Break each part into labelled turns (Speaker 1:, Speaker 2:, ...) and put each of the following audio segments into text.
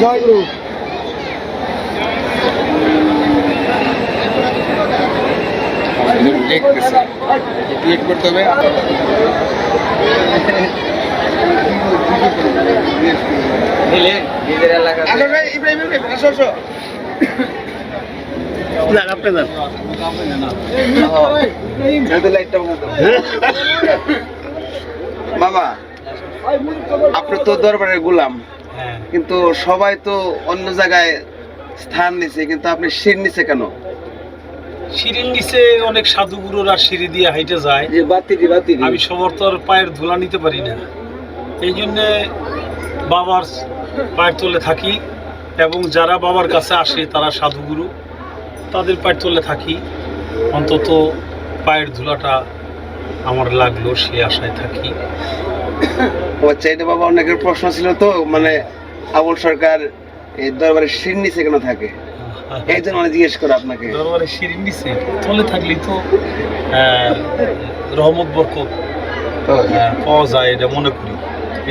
Speaker 1: জয় গুরু
Speaker 2: করতে হবে। বাবা আপনি তো দরবারের গোলাম কিন্তু সবাই তো অন্য জায়গায় স্থান নিছে কিন্তু আপনি শির নিছে কেন?
Speaker 1: সিঁড়ির নিচে অনেক সাধুগুরুরা সিঁড়ি দিয়ে হাইটে যায়।
Speaker 2: যে বাতিরি বাতিরি
Speaker 1: আমি আর পায়ের ধুলা নিতে পারি না। এই জন্যে বাবার পায়ের তলে থাকি এবং যারা বাবার কাছে আসে তারা সাধুগুরু তাদের পায়ের তলে থাকি। অন্তত পায়ের ধুলাটা আমার লাগল সে আশায় থাকি।
Speaker 2: ও আচ্ছা বাবা অনেকের প্রশ্ন ছিল তো মানে আবুল সরকার এই দরবারে শির নিছে কেন থাকে? এই জন্য মানে জিজ্ঞেস করে আপনাকে।
Speaker 1: দরবারে সিঁড়ির নিচে তলে থাকলেই তো রহমত বরকত পাওয়া যায় এটা মনে করি।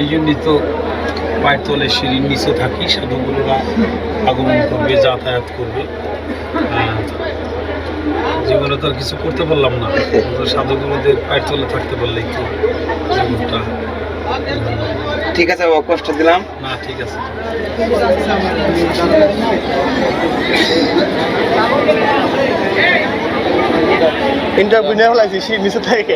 Speaker 1: এই জন্যই তো পায়ের তলে সিঁড়ির নিচে থাকি সাধুগুরুরা আগমন করবে যাতায়াত করবে। জীবনে তো আর কিছু করতে পারলাম না। সাধুগুরুদের পায়ের তলে থাকতে পারলেই তো জীবনটা
Speaker 2: ঠিক আছে বাবা কষ্ট দিলাম।
Speaker 1: না ঠিক আছে।
Speaker 3: ইন্টারভিউ নেওয়া ফেলাইছি সে নিচে থেকে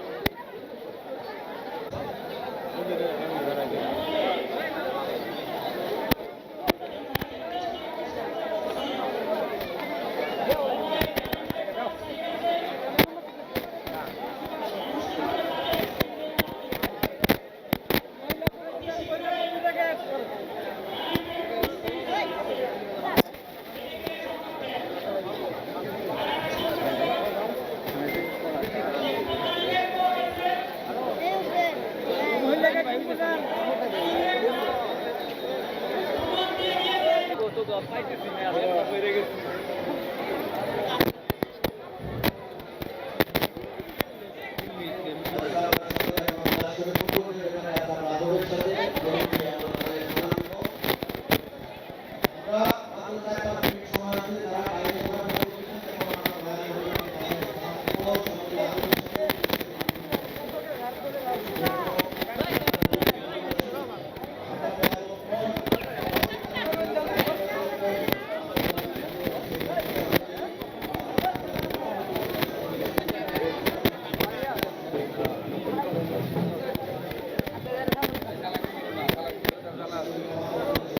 Speaker 3: পাইতেছি না